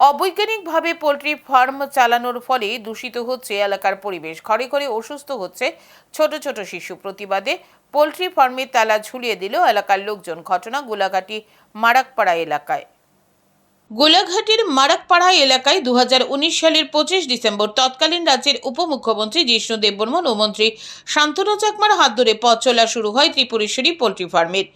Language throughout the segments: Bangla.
অবৈজ্ঞানিকভাবে পোলট্রি ফার্ম চালানোর ফলে দূষিত হচ্ছে এলাকার পরিবেশ। ঘরে ঘরে অসুস্থ হচ্ছে ছোট ছোট শিশু। প্রতিবাদে পোলট্রি ফার্মের তালা ঝুলিয়ে দিল এলাকার লোকজন। ঘটনা গোলাঘাটি মারাকপাড়া এলাকায়। গোলাঘাটির মারাকপাড়া এলাকায় দু উনিশ সালের পঁচিশ ডিসেম্বর তৎকালীন রাজ্যের উপমুখ্যমন্ত্রী জিষ্ণু দেববর্মন ও মন্ত্রী শান্তনু চাকমার হাত ধরে পথ চলা শুরু হয় ত্রিপুরেশ্বরী পোলট্রি ফার্মের।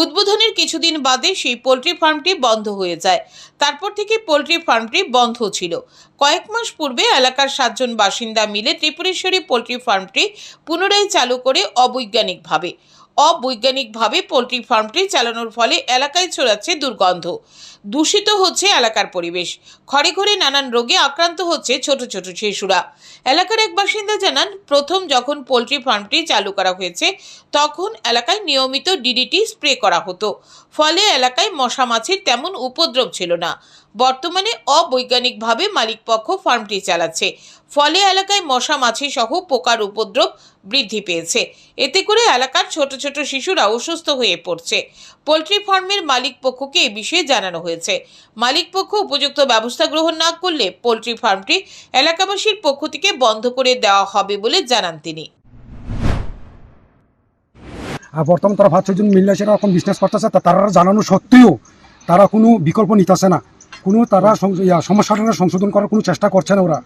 উদ্বোধনের কিছুদিন বাদে সেই পোলট্রি ফার্মটি বন্ধ হয়ে যায়। তারপর থেকে পোলট্রি ফার্মটি বন্ধ ছিল। কয়েক মাস পূর্বে এলাকার সাতজন বাসিন্দা মিলে ত্রিপুরেশ্বরী পোলট্রি ফার্মটি পুনরায় চালু করে অবৈজ্ঞানিকভাবে। অবৈজ্ঞানিকভাবে পোলট্রি ফার্মটি চালানোর ফলে এলাকায় ছড়াচ্ছে দুর্গন্ধ। দূষিত হচ্ছে এলাকার পরিবেশ। ঘরে ঘরে নানান রোগে আক্রান্ত হচ্ছে ছোট ছোট শিশুরা। এলাকার এক বাসিন্দা জানান, প্রথম যখন পোলট্রি ফার্মটি চালু করা হয়েছে, তখন এলাকায় নিয়মিত ডিডিটি স্প্রে করা হতো। ফলে এলাকায় মশা মাছির তেমন উপদ্রব ছিল না। বর্তমানে অবৈজ্ঞানিকভাবে মালিকপক্ষ ফার্মটি চালাচ্ছে। ফলে এলাকায় মশা, মাছি সহ পোকার উপদ্রব বৃদ্ধি পেয়েছে। এতে করে এলাকার ছোট ছোট শিশুরা অসুস্থ হয়ে পড়ছে। পোলট্রি ফার্মের মালিক পক্ষকে এ বিষয়ে জানানো হয়েছে। মালিক পক্ষ উপযুক্ত ব্যবস্থা গ্রহণ না করলে পোলট্রি ফার্মটি এলাকাবাসীর পক্ষ থেকে বন্ধ করে দেওয়া হবে বলে জানান তিনি। বর্তমান তারা ভাবছে মিল্লা এখন বিজনেস করতেছে তারা জানানো সত্ত্বেও তারা কোনো বিকল্প নিতেছে না। কোনো তারা সমস্যাটা সংশোধন করার কোনো চেষ্টা করছে না ওরা।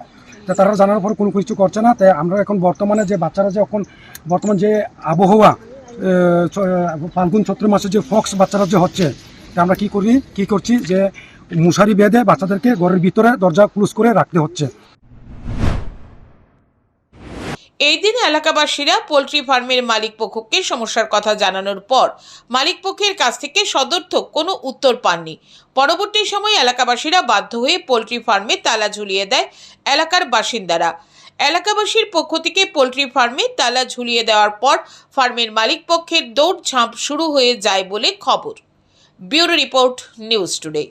তারা জানার পর কোনো কিছু করছে না। তাই আমরা এখন বর্তমানে যে বাচ্চারা যে এখন বর্তমান যে আবহাওয়া ফাল্গুন চৈত্র মাসে যে ফক্স বাচ্চারা যে হচ্ছে, তা আমরা কি করি, কি করছি যে মশারি বেঁধে বাচ্চাদেরকে ঘরের ভিতরে দরজা ক্লোজ করে রাখতে হচ্ছে। এই দিন এলাকাবাসীরা পোলট্রি ফার্মের মালিক পক্ষকে সমস্যার কথা জানানোর পর মালিক পক্ষের কাছ থেকে সদর্থক কোনো উত্তর পাননি। পরবর্তী সময় এলাকাবাসীরা বাধ্য হয়ে পোলট্রি ফার্মে তালা ঝুলিয়ে দেয় এলাকার বাসিন্দারা। এলাকাবাসীর পক্ষ থেকে পোলট্রি ফার্মে তালা ঝুলিয়ে দেওয়ার পর ফার্মের মালিক পক্ষের দৌড়ঝাঁপ শুরু হয়ে যায় বলে খবর। Bureau report, news today.